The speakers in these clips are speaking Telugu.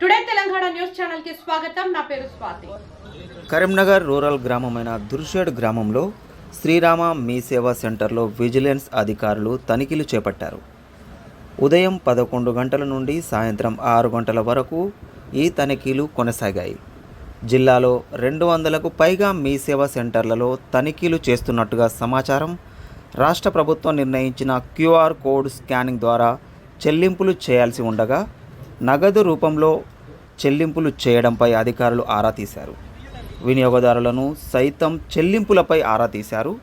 టుడే తెలంగాణ న్యూస్ ఛానల్కి స్వాగతం. నా పేరు స్వాతి. కరీంనగర్ రూరల్ గ్రామమైన దుర్షేడ్ గ్రామంలో శ్రీరామ మీ సేవా సెంటర్లో విజిలెన్స్ అధికారులు తనిఖీలు చేపట్టారు. ఉదయం పదకొండు గంటల నుండి సాయంత్రం ఆరు గంటల వరకు ఈ తనిఖీలు కొనసాగాయి. జిల్లాలో రెండు వందలకు పైగా మీ సేవా సెంటర్లలో తనిఖీలు చేస్తున్నట్టుగా సమాచారం రాష్ట్ర ప్రభుత్వం నిర్ణయించిన క్యూఆర్ కోడ్ స్కానింగ్ ద్వారా చెల్లింపులు చేయాల్సి ఉండగా నగదు రూపంలో చెల్లింపులు చేయడంపై అధికారులు ఆరా తీశారు. వినియోగదారులను సైతం చెల్లింపులపై ఆరా తీశారు.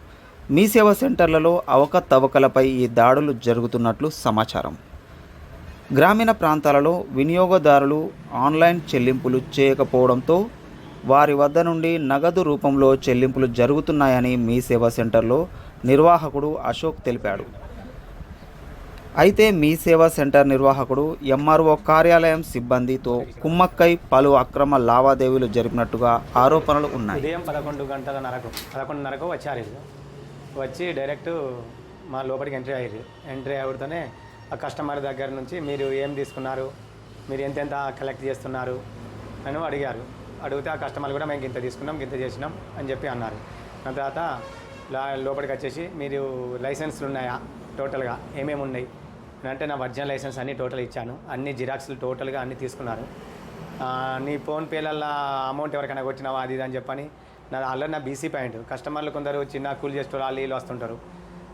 మీ సేవ సెంటర్లలో అవకతవకలపై ఈ దాడులు జరుగుతున్నట్లు సమాచారం. గ్రామీణ ప్రాంతాలలో వినియోగదారులు ఆన్లైన్ చెల్లింపులు చేయకపోవడంతో వారి వద్ద నుండి నగదు రూపంలో చెల్లింపులు జరుగుతున్నాయని మీ సేవా సెంటర్లో నిర్వాహకుడు అశోక్ తెలిపాడు. అయితే మీ సేవా సెంటర్ నిర్వాహకుడు ఎంఆర్ఓ కార్యాలయం సిబ్బందితో కుమ్మక్కై పలు అక్రమ లావాదేవీలు జరిపినట్టుగా ఆరోపణలు ఉన్నాయి. ఉదయం పదకొండు గంటల నరకు పదకొండున్నరకు వచ్చారు. వచ్చి డైరెక్ట్ మా లోపలికి ఎంట్రీ అయ్యారు. ఎంట్రీ అవుతూనే ఆ కస్టమర్ దగ్గర నుంచి మీరు ఏం తీసుకున్నారు? మీరు ఎంతెంత కలెక్ట్ చేస్తున్నారు? అని అడిగారు. అడిగితే ఆ కస్టమర్లు కూడా మేము ఇంత తీసుకున్నాం ఇంత చేసినాం అని చెప్పి అన్నారు. దాని తర్వాత లా- లోపలికి వచ్చేసి మీరు లైసెన్స్లు ఉన్నాయా? టోటల్గా ఏమేమి ఉన్నాయి? అంటే నా ఒరిజినల్ లైసెన్స్ అన్ని టోటల్ ఇచ్చాను. అన్ని జిరాక్స్లు టోటల్గా అన్ని తీసుకున్నారు. నీ ఫోన్పేలల్లో అమౌంట్ ఎవరికైనా కొట్టినావా? అది ఇది అని చెప్పని. నా ఆల్రెడీ నా బీసీ పాయింట్. కస్టమర్లు కొందరు చిన్న కూల్ చేస్తారు వాళ్ళు వీళ్ళు వస్తుంటారు.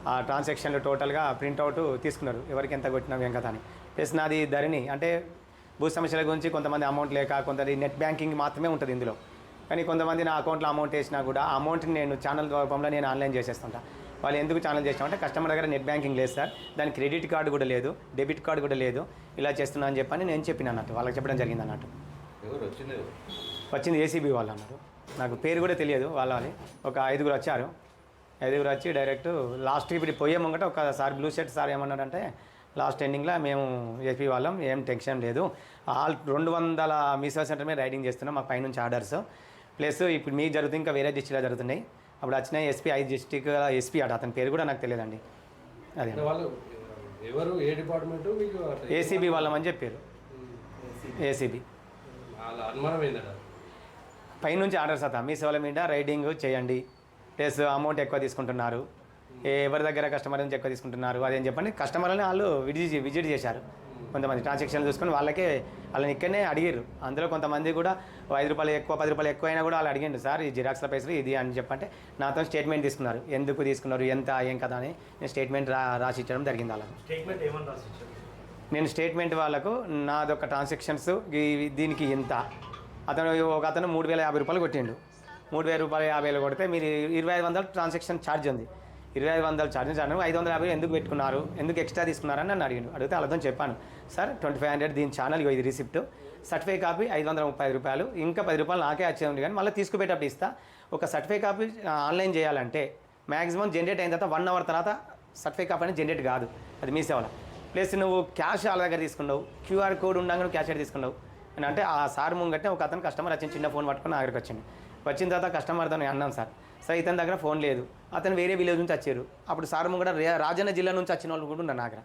ఆ ట్రాన్సాక్షన్లు టోటల్గా ప్రింట్అవుట్ తీసుకున్నారు. ఎవరికి ఎంత కొట్టినావు ఏం కదా అని. ప్లస్ నాది ధరణి. అంటే భూ సమస్యల గురించి కొంతమంది అమౌంట్ లేక కొందరి నెట్ బ్యాంకింగ్ మాత్రమే ఉంటుంది ఇందులో. కానీ కొంతమంది నా అకౌంట్లో అమౌంట్ వేసినా కూడా ఆ అమౌంట్ని నేను ఛానల్ రూపంలో నేను ఆన్లైన్ చేసేస్తుంటా. వాళ్ళు ఎందుకు ఛానల్ చేసినామంటే కస్టమర్ దగ్గర నెట్ బ్యాంకింగ్ లేదు సార్. దాని క్రెడిట్ కార్డు కూడా లేదు డెబిట్ కార్డు కూడా లేదు. ఇలా చేస్తున్నా అని చెప్పని నేను చెప్పిన అన్నట్టు వాళ్ళకి చెప్పడం జరిగింది అన్నట్టు. వచ్చింది ఏసీబీ వాళ్ళు అన్నారు. నాకు పేరు కూడా తెలియదు వాళ్ళ అని ఒక ఐదుగురు వచ్చారు. ఐదుగురు వచ్చి డైరెక్ట్ లాస్ట్ ఇప్పుడు పోయే ముంగట ఒకసారి బ్లూ షర్ట్ సార్ ఏమన్నాడంటే లాస్ట్ ఎండింగ్లో మేము ఏపీ వాళ్ళం ఏం టెన్షన్ లేదు. ఆల్ రెండు వందల మీసో సెంటర్ మీద రైడింగ్ చేస్తున్నాం మా పైనుంచి ఆర్డర్స్ ప్లస్ ఇప్పుడు మీ జరుగుతుంది ఇంకా వేరే డిస్టిక్లో జరుగుతున్నాయి. అప్పుడు వచ్చిన ఎస్పీ ఐదు డిస్టిక్ ఎస్పీ అట అతని పేరు కూడా నాకు తెలియదండి. అదే. వాళ్ళు ఎవరు ఏ డిపార్ట్మెంట్ మీకు అట్లా ఏసీబీ వాళ్ళం అని చెప్పారు. ఏసీబీ. పైనుంచి ఆర్డర్స్ అత మీ సేవల మీద రైడింగ్ చేయండి. ప్లస్ అమౌంట్ ఎక్కువ తీసుకుంటున్నారు. ఎవరి దగ్గర కస్టమర్ నుంచి ఎక్కువ తీసుకుంటున్నారు అదేం చెప్పండి. కస్టమర్లని వాళ్ళు విజిట్ విజిట్ చేశారు. కొంతమంది ట్రాన్సాక్షన్ చూసుకొని వాళ్ళకే వాళ్ళని ఇక్కడనే అడిగారు అందులో కొంతమంది కూడా ఐదు రూపాయలు ఎక్కువ పది రూపాయలు ఎక్కువ అయినా కూడా వాళ్ళు అడిగిండు సార్ ఈ జిరాక్స్ల పైసలు ఇది అని చెప్పంటే నాతో స్టేట్మెంట్ తీసుకున్నారు. ఎందుకు తీసుకున్నారు? ఎంత ఏం కదా? అని నేను స్టేట్మెంట్ రా రాసి ఇచ్చడం జరిగింది వాళ్ళకు. నేను స్టేట్మెంట్ వాళ్ళకు నాదొక ట్రాన్సాక్షన్స్ దీనికి ఇంత. అతను ఒక అతను మూడు వేల యాభై రూపాయలు కొట్టిండు. మూడు వేల రూపాయలు యాభై వేలు కొడితే మీరు ఇరవై ఐదు వందలు ట్రాన్సాక్షన్ ఛార్జ్ ఉంది. ఇరవై ఐదు వందలు ఛార్జ్ చాను ఐదు వందల యాభై ఎందుకు పెట్టుకున్నారు? ఎందుకు ఎక్స్ట్రా తీసుకున్నారని నన్ను అడిగి అడిగితే వాళ్ళతో చెప్పాను. సార్ ట్వంటీ ఫైవ్ హండ్రెడ్ దీని ఛానల్ ఇది రిసిప్ట్ సర్టిఫై కాపీ ఐదు వందల ముప్పై ఐదు రూపాయలు. ఇంకా పది రూపాయలు నాకే వచ్చేది కానీ మళ్ళీ తీసుకుపోయేటప్పుడు ఇస్తా. ఒక సర్టిఫై కాపీ ఆన్లైన్ చేయాలంటే మ్యాక్సిమం జనరేట్ అయిన తర్వాత వన్ అవర్ తర్వాత సర్టిఫై కాపీ అనేది జనరేట్ కాదు. అది మీ సేవలో. ప్లస్ నువ్వు క్యాష్ వాళ్ళ దగ్గర తీసుకున్నావు. క్యూఆర్ కోడ్ ఉండగా నువ్వు క్యాష్ అయితే తీసుకున్నావు. అని అంటే ఆ సార్ ముంగట్టే ఒక అతను కస్టమర్ వచ్చింది. చిన్న ఫోన్ పట్టుకుని నా వచ్చింది వచ్చిన తర్వాత కస్టమర్తో నేను అన్నాను సార్. సార్ ఇతని దగ్గర ఫోన్ లేదు. అతను వేరే విలేజ్ నుంచి వచ్చారు. అప్పుడు సార్ కూడా రాజన్న జిల్లా నుంచి వచ్చిన వాళ్ళు కూడా ఉన్నారు నా దగ్గర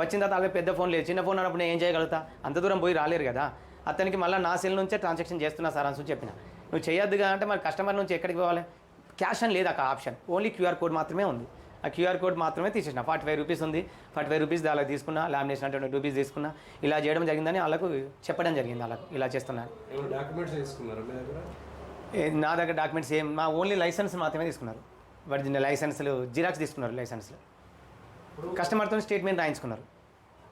వచ్చిన తర్వాత అలాగే పెద్ద ఫోన్ లేదు. చిన్న ఫోన్ అన్నప్పుడు నేను ఏం చేయగలుగుతా? అంత దూరం పోయి రాలేరు కదా. అతనికి మళ్ళీ నా సెల్ నుంచే ట్రాన్సాక్షన్ చేస్తున్నా సార్ అని చెప్పిన. నువ్వు చేయొద్దుగా అంటే మరి కస్టమర్ నుంచి ఎక్కడికి పోవాలి? క్యాష్ అని లేదు అక్కడ ఆప్షన్ ఓన్లీ క్యూఆర్ కోడ్ మాత్రమే ఉంది. ఆ క్యూఆర్ కోడ్ మాత్రమే తీసేసిన. ఫార్టీ ఫైవ్ రూపీస్ ఉంది. ఫార్టీ ఫైవ్ రూపీస్ అలా తీసుకున్నా. లామినేషన్ అంటే ట్వంటీ రూపీస్ తీసుకున్నా. ఇలా చేయడం జరిగిందని వాళ్ళకు చెప్పడం జరిగింది వాళ్ళకు ఇలా చేస్తున్నారు నా దగ్గర డాక్యుమెంట్స్ ఏం మా ఓన్లీ లైసెన్స్ మాత్రమే తీసుకున్నారు. ఒరిజినల్ లైసెన్స్లు జిరాక్స్ తీసుకున్నారు లైసెన్స్లు కస్టమర్తో స్టేట్మెంట్ రాయించుకున్నారు.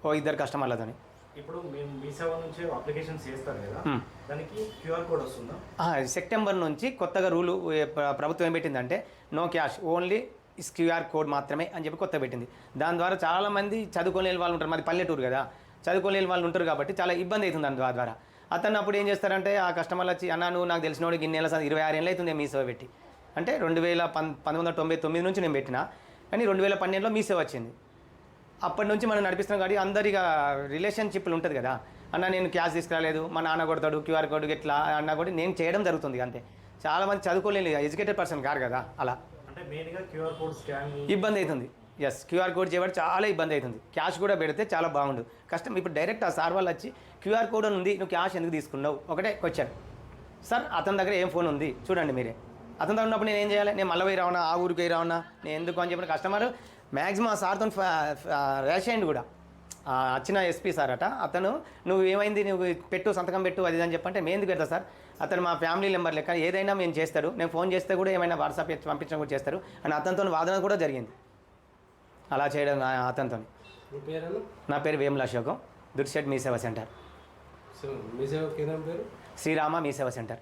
ఓ ఇద్దరు కస్టమర్లతోని ఇప్పుడు మేము మీ సేవ నుంచి అప్లికేషన్స్ చేస్తారు కదా Hmm. దానికి క్యూఆర్ కోడ్ వస్తుందా? ఆ, సెప్టెంబర్ నుంచి కొత్తగా రూలు ప్రభుత్వం ఏం పెట్టిందంటే no cash only QR code మాత్రమే అని చెప్పి కొత్త పెట్టింది. దాని ద్వారా చాలామంది చదువుకోలేని వాళ్ళు ఉంటారు. మాది పల్లెటూరు కదా. చదువుకోలేని వాళ్ళు ఉంటారు కాబట్టి చాలా ఇబ్బంది అవుతుంది దాని ద్వా- ద్వారా. అతను అప్పుడు ఏం చేస్తారంటే ఆ కస్టమర్లు వచ్చి అన్న నువ్వు నాకు తెలిసిన వాడికి ఇన్ని నెలల సంది- ఇరవై ఆరు ఏళ్ళు అవుతుంది మీ సేవ పెట్టి. అంటే రెండు వేల పం పంతొమ్మిది వందల తొంభై తొమ్మిది నుంచి నేను పెట్టిన కానీ రెండు వేల పన్నెండులో మీ సేవ వచ్చింది. అప్పటి నుంచి మనం నడిపిస్తున్నాం కాబట్టి అందరిగా రిలేషన్షిప్లు ఉంటుంది కదా. అన్న నేను క్యాష్ తీసుకురాలేదు మా నాన్న కొడతాడు క్యూఆర్ కోడ్ ఇట్లా అన్న కూడా నేను చేయడం జరుగుతుంది అంతే. చాలామంది చదువుకోలేని ఎడ్యుకేటెడ్ పర్సన్ కాదు కదా అలా. అంటే మెయిన్గా క్యూఆర్ కోడ్ స్కాన్ ఇబ్బంది అవుతుంది. ఎస్ క్యూఆర్ కోడ్ చేయబడి చాలా ఇబ్బంది అవుతుంది. క్యాష్ కూడా పెడితే చాలా బాగుండు. కష్టం ఇప్పుడు డైరెక్ట్ ఆ సార్ వాళ్ళు వచ్చి క్యూఆర్ కోడ్ అని ఉంది నువ్వు క్యాష్ ఎందుకు తీసుకున్నావు? ఒకటే క్వశ్చన్ సార్ అతని దగ్గర ఏం ఫోన్ ఉంది? చూడండి మీరే. అతని దగ్గర ఉన్నప్పుడు నేను ఏం చేయాలి? నేను మళ్ళీ పోయి రావనా ఆ ఊరికి పోయి రావనా నేను ఎందుకు అని చెప్పిన కస్టమర్ మ్యాక్సిమం ఆ సార్తో రేషండ్ కూడా. వచ్చిన ఎస్పీ సార్ అట అతను నువ్వు ఏమైంది? నువ్వు పెట్టు సంతకం పెట్టు అది అని చెప్పంటే మేము ఎందుకు పెడతా సార్? అతను మా ఫ్యామిలీ నెంబర్ లెక్క ఏదైనా మేము చేస్తాడు. నేను ఫోన్ చేస్తే కూడా ఏమైనా వాట్సాప్ పంపించడం కూడా చేస్తారు. అని అతనితో వాదన కూడా జరిగింది. అలా చేయడం ఆ- అతనితో మీ పేరేనా నా పేరు వేముల అశోకం. దుర్షెడ్ మీ సేవ సెంటర్. పేరు? శ్రీరామ మీ సేవ సెంటర్.